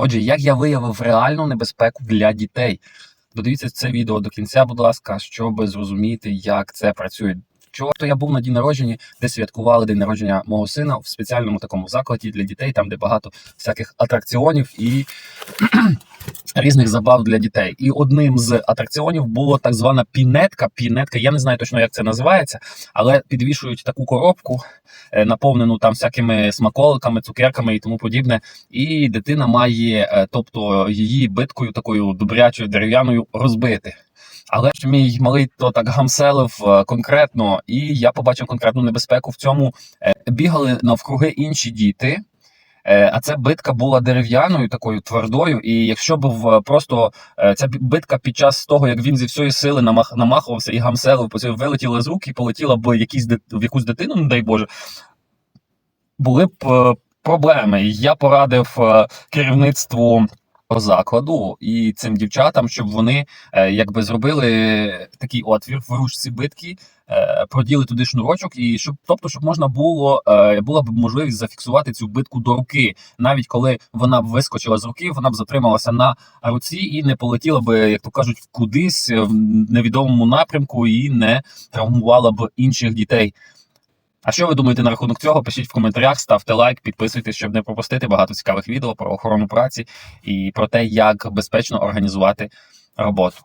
Отже, як я виявив реальну небезпеку для дітей? Додивіться це відео до кінця, будь ласка, щоб зрозуміти, як це працює. Вчора я був на дні народження, де святкували день народження мого сина в спеціальному такому закладі для дітей, там де багато всяких атракціонів і різних забав для дітей. І одним з атракціонів було так звана пінетка. Пінетка, я не знаю точно, як це називається, але підвішують таку коробку, е, наповнену там всякими смаколиками, цукерками і тому подібне. І дитина має, е, тобто її биткою такою добрячою дерев'яною розбити. Але ж мій малий то так гамселив е, конкретно, і я побачив конкретну небезпеку в цьому. Е, Бігали навкруги інші діти. Е, А ця битка була дерев'яною, такою твердою. І якщо б просто ця битка під час того, як він зі всієї сили намах, намахувався і гамселив, вилетіла з рук і полетіла б якісь в якусь дитину, не дай Боже, були б проблеми. Я порадив керівництву закладу і цим дівчатам, щоб вони е, якби зробили такий отвір в ручці битки, е, проділи туди шнурочок, і щоб, тобто, щоб можна було е, була б можливість зафіксувати цю битку до руки, навіть коли вона б вискочила з руки, вона б затрималася на руці і не полетіла би, як то кажуть, кудись в невідомому напрямку і не травмувала б інших дітей. А що ви думаєте на рахунок цього? Пишіть в коментарях, ставте лайк, підписуйтесь, щоб не пропустити багато цікавих відео про охорону праці і про те, як безпечно організувати роботу.